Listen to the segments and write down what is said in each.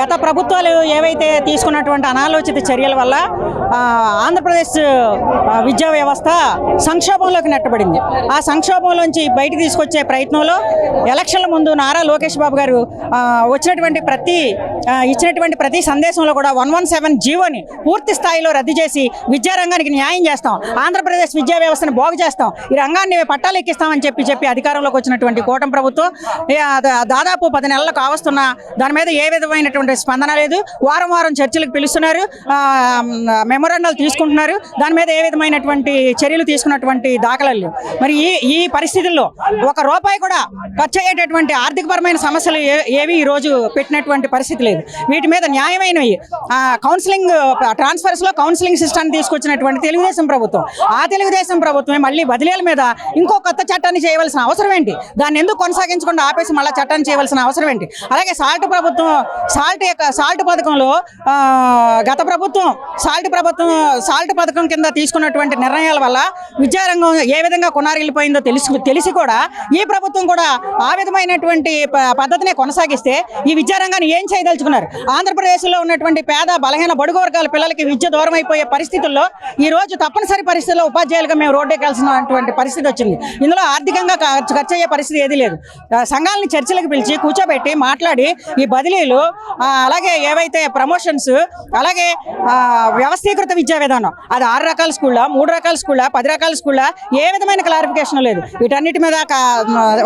గత ప్రభుత్వాలు ఏవైతే తీసుకున్నటువంటి అనాలోచిత చర్యల వల్ల ఆంధ్రప్రదేశ్ విద్యా వ్యవస్థ సంక్షోభంలోకి నెట్టబడింది. ఆ సంక్షోభంలోంచి బయటకు తీసుకొచ్చే ప్రయత్నంలో ఎలక్షన్ల ముందు నారా లోకేష్ బాబు గారు వచ్చినటువంటి ప్రతి ఇచ్చినటువంటి ప్రతి సందేశంలో కూడా వన్ వన్ సెవెన్ జీవోని పూర్తి స్థాయిలో రద్దు చేసి విద్యారంగానికి న్యాయం చేస్తాం. ఆంధ్రప్రదేశ్ విద్యా వ్యవస్థను బాగు చేస్తాం. ఈ రంగాన్ని పట్టాలు ఎక్కిస్తామని చెప్పి చెప్పి అధికారంలోకి వచ్చినటువంటి కూటమి ప్రభుత్వం దాదాపు పది నెలలకు కావస్తున్నా దాని మీద ఏ విధమైనటువంటి స్పందన లేదు. వారం వారం చర్చలకు పిలుస్తున్నారు. మెమోరాండాలు తీసుకుంటున్నారు. దాని మీద ఏ విధమైనటువంటి చర్యలు తీసుకున్నటువంటి దాఖలాలు మరి ఈ ఈ పరిస్థితుల్లో ఒక రూపాయి కూడా ఖర్చు అయ్యేటటువంటి ఆర్థికపరమైన సమస్యలు ఏవి ఈ రోజు పెట్టినటువంటి పరిస్థితి లేదు. వీటి మీద న్యాయమైనవి ఆ, కౌన్సిలింగ్ ట్రాన్స్ఫర్స్లో కౌన్సిలింగ్ సిస్టమ్ తీసుకొచ్చినటువంటి తెలుగుదేశం ప్రభుత్వం. ఆ తెలుగుదేశం ప్రభుత్వమే మళ్ళీ బదిలీల మీద ఇంకో కొత్త చట్టాన్ని చేయవలసిన అవసరం ఏంటి? దాన్ని ఎందుకు కొనసాగించకుండా ఆపేసి మళ్ళీ చట్టాన్ని చేయవలసిన అవసరం ఏంటి? అలాగే సాల్ట్ ప్రభుత్వం సాల్ట్ యొక్క సాల్ట్ పథకంలో గత ప్రభుత్వం సాల్ట్ ప్రభుత్వం సాల్ట్ పథకం కింద తీసుకున్నటువంటి నిర్ణయాల వల్ల విద్యారంగం ఏ విధంగా కొనారిల్లిపోయిందో తెలుసు తెలిసి కూడా ఈ ప్రభుత్వం కూడా ఆ విధమైనటువంటి ప- పద్ధతినే కొనసాగిస్తే ఈ విద్యారంగాన్ని ఏం చేయదలుచుకున్నారు? ఆంధ్రప్రదేశ్లో ఉన్నటువంటి పేద బలహీన బడుగు వర్గాల పిల్లలకి విద్య దూరం అయిపోయే పరిస్థితుల్లో ఈ రోజు తప్పనిసరి పరిస్థితుల్లో ఉపాధ్యాయులుగా మేము రోడ్డెక్కాల్సినటువంటి పరిస్థితి వచ్చింది. ఇందులో ఆర్థికంగా ఖర్చు అయ్యే పరిస్థితి ఏదీ లేదు. సంఘాలని చర్చలకు పిలిచి కూర్చోబెట్టి మాట్లాడి ఈ బదిలీలు అలాగే ఏవైతే ప్రమోషన్స్ అలాగే వ్యవస్థీకృత విద్యా విధానం అది ఆరు రకాల స్కూళ్ళ మూడు రకాల స్కూళ్ళ పది రకాల స్కూళ్ళ ఏ విధమైన క్లారిఫికేషన్ లేదు. వీటన్నిటి మీద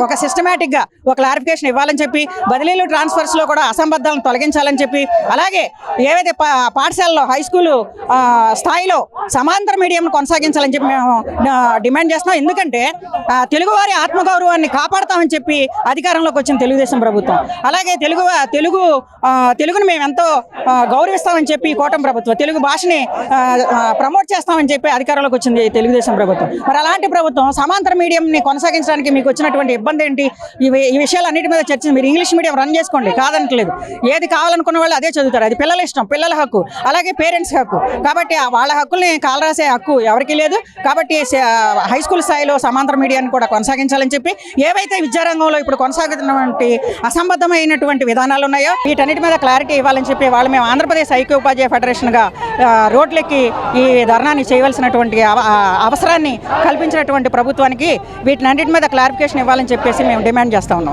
ఒక సిస్టమేటిక్గా ఒక క్లారిఫికేషన్ ఇవ్వాలని చెప్పి బదిలీలు ట్రాన్స్ఫర్స్లో కూడా అసంబద్ధాలను తొలగించాలని చెప్పి అలాగే ఏవైతే పాఠశాలలో హై స్కూల్ స్థాయిలో సమాంతర మీడియం కొనసాగించాలని చెప్పి మేము డిమాండ్ చేస్తున్నాం. ఎందుకంటే తెలుగువారి ఆత్మగౌరవాన్ని కాపాడతామని చెప్పి అధికారంలోకి వచ్చిన తెలుగుదేశం ప్రభుత్వం. అలాగే తెలుగు తెలుగు తెలుగుని మేము ఎంతో గౌరవిస్తామని చెప్పి కోటం కూటమి ప్రభుత్వం తెలుగు భాషని ప్రమోట్ చేస్తామని చెప్పి అధికారంలోకి వచ్చింది తెలుగుదేశం ప్రభుత్వం. మరి అలాంటి ప్రభుత్వం సమాంతర మీడియంని కొనసాగించడానికి మీకు వచ్చినటువంటి ఇబ్బంది ఏంటి? ఇవి ఈ విషయాలన్నిటి మీద చర్చ మీరు ఇంగ్లీష్ మీడియం రన్ చేసుకోండి కాదనట్లేదు. ఏది కావాలనుకున్న వాళ్ళు అదే చదువుతారు. అది పిల్లల ఇష్టం పిల్లల హక్కు అలాగే పేరెంట్స్ హక్కు. కాబట్టి ఆ వాళ్ళ హక్కుల్ని కాలరాసే హక్కు ఎవరికీ లేదు. కాబట్టి హై స్కూల్ స్థాయిలో సమాంతర మీడియాని కూడా కొనసాగించాలని చెప్పి ఏవైతే విద్యారంగంలో ఇప్పుడు కొనసాగుతున్నటువంటి అసంబద్ధమైనటువంటి విధానాలు ఉన్నాయో వీటన్నిటి మీద క్లారిటీ ఇవ్వాలని చెప్పి వాళ్ళు మేము ఆంధ్రప్రదేశ్ ఐక్య ఉపాధ్యాయ ఫెడరేషన్గా రోడ్లెక్కి ఈ ధర్నాన్ని చేయవలసినటువంటి అవ- అవసరాన్ని కల్పించినటువంటి ప్రభుత్వానికి వీటినన్నిటి మీద క్లారిఫికేషన్ ఇవ్వాలని చెప్పేసి మేము డిమాండ్ చేస్తా ఉన్నాం.